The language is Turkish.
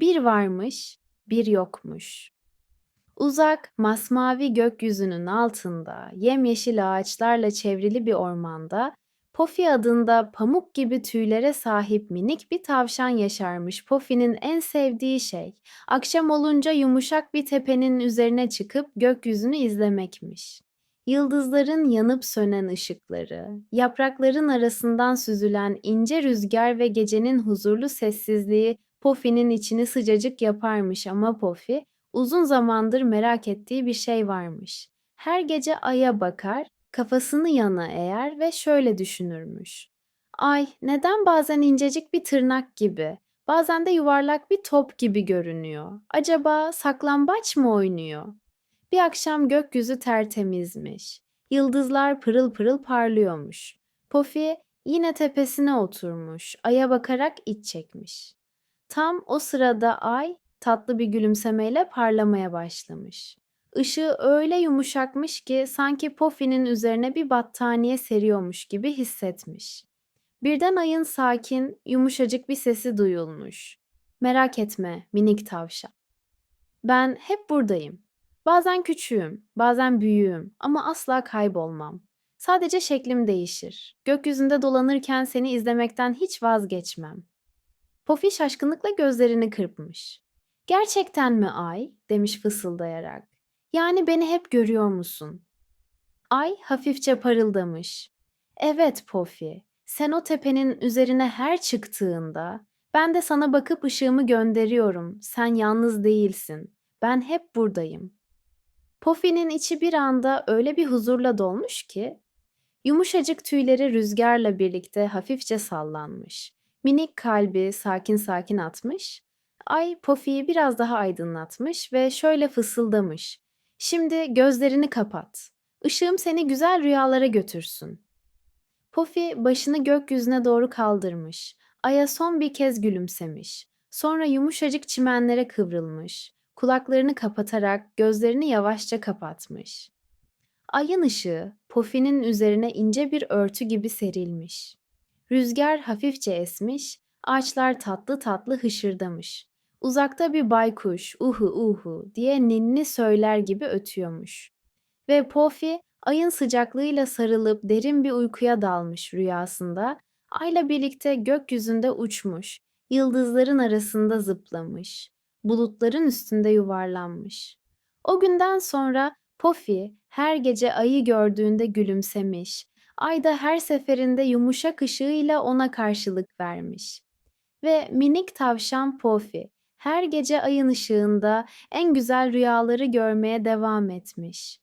Bir varmış, bir yokmuş. Uzak, masmavi gökyüzünün altında, yemyeşil ağaçlarla çevrili bir ormanda, Pofi adında pamuk gibi tüylere sahip minik bir tavşan yaşarmış. Pofi'nin en sevdiği şey, akşam olunca yumuşak bir tepenin üzerine çıkıp gökyüzünü izlemekmiş. Yıldızların yanıp sönen ışıkları, yaprakların arasından süzülen ince rüzgar ve gecenin huzurlu sessizliği Pofi'nin içini sıcacık yaparmış ama Pofi uzun zamandır merak ettiği bir şey varmış. Her gece aya bakar, kafasını yana eğer ve şöyle düşünürmüş. Ay, neden bazen incecik bir tırnak gibi, bazen de yuvarlak bir top gibi görünüyor? Acaba saklambaç mı oynuyor? Bir akşam gökyüzü tertemizmiş. Yıldızlar pırıl pırıl parlıyormuş. Pofi yine tepesine oturmuş, aya bakarak iç çekmiş. Tam o sırada ay tatlı bir gülümsemeyle parlamaya başlamış. Işığı öyle yumuşakmış ki sanki Pofi'nin üzerine bir battaniye seriyormuş gibi hissetmiş. Birden ayın sakin, yumuşacık bir sesi duyulmuş. Merak etme minik tavşan. Ben hep buradayım. Bazen küçüğüm, bazen büyüğüm ama asla kaybolmam. Sadece şeklim değişir. Gökyüzünde dolanırken seni izlemekten hiç vazgeçmem. Pofi şaşkınlıkla gözlerini kırpmış. Gerçekten mi Ay? demiş fısıldayarak. Yani beni hep görüyor musun? Ay hafifçe parıldamış. Evet Pofi, sen o tepenin üzerine her çıktığında ben de sana bakıp ışığımı gönderiyorum. Sen yalnız değilsin. Ben hep buradayım. Pofi'nin içi bir anda öyle bir huzurla dolmuş ki, yumuşacık tüyleri rüzgarla birlikte hafifçe sallanmış. Minik kalbi sakin sakin atmış. Ay Pofi'yi biraz daha aydınlatmış ve şöyle fısıldamış. Şimdi gözlerini kapat. Işığım seni güzel rüyalara götürsün. Pofi başını gökyüzüne doğru kaldırmış. Aya son bir kez gülümsemiş. Sonra yumuşacık çimenlere kıvrılmış. Kulaklarını kapatarak gözlerini yavaşça kapatmış. Ayın ışığı Pofi'nin üzerine ince bir örtü gibi serilmiş. Rüzgar hafifçe esmiş, ağaçlar tatlı tatlı hışırdamış. Uzakta bir baykuş uhu uhu diye ninni söyler gibi ötüyormuş. Ve Pofi ayın sıcaklığıyla sarılıp derin bir uykuya dalmış rüyasında, ayla birlikte gökyüzünde uçmuş, yıldızların arasında zıplamış, bulutların üstünde yuvarlanmış. O günden sonra Pofi her gece ayı gördüğünde gülümsemiş, ay da her seferinde yumuşak ışığıyla ona karşılık vermiş. Ve minik tavşan Pofi her gece ayın ışığında en güzel rüyaları görmeye devam etmiş.